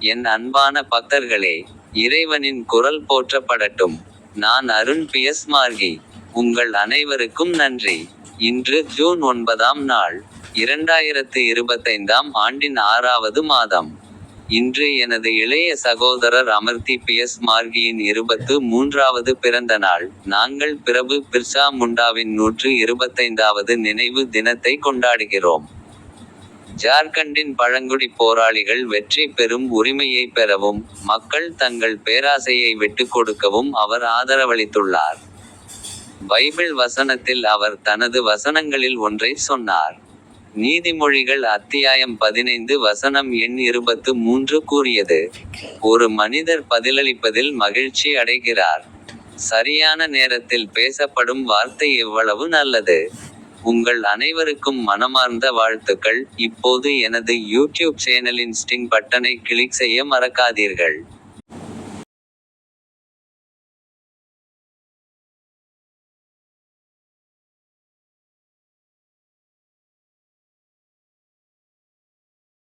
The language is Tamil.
என் அன்பான பக்தர்களே இறைவனின் குரல் போற்றப்படட்டும். நான் அருண் பியஸ் மார்கி. உங்கள் அனைவருக்கும் நன்றி. இன்று ஜூன் ஒன்பதாம் நாள் இரண்டாயிரத்து இருபத்தைந்தாம் ஆண்டின் ஆறாவது மாதம். இன்று எனது இளைய சகோதரர் அமர்த்தி பியஸ் மார்கியின் இருபத்து மூன்றாவது பிறந்த நாள். நாங்கள் பிரபு பிர்சா முண்டாவின் நூற்று இருபத்தைந்தாவது நினைவு தினத்தை கொண்டாடுகிறோம். ஜார்க்கண்டின் பழங்குடி போராளிகள் வெற்றி பெறும் உரிமையை பெறவும் மக்கள் தங்கள் பேராசையை விட்டுக் கொடுக்கவும் அவர் ஆதரவளித்துள்ளார். பைபிள் வசனத்தில் அவர் தனது வசனங்களில் ஒன்றை சொன்னார். நீதிமொழிகள் அத்தியாயம் பதினைந்து வசனம் எண் இருபத்து மூன்று கூறியது ஒரு மனிதர் பதிலளிப்பதில் மகிழ்ச்சி அடைகிறார். சரியான நேரத்தில் பேசப்படும் வார்த்தை எவ்வளவு நல்லது. உங்கள் அனைவருக்கும் மனமார்ந்த வாழ்த்துக்கள். இப்போது எனது யூடியூப் சேனலின் ஸ்டிங் பட்டனை கிளிக் செய்ய மறக்காதீர்கள்.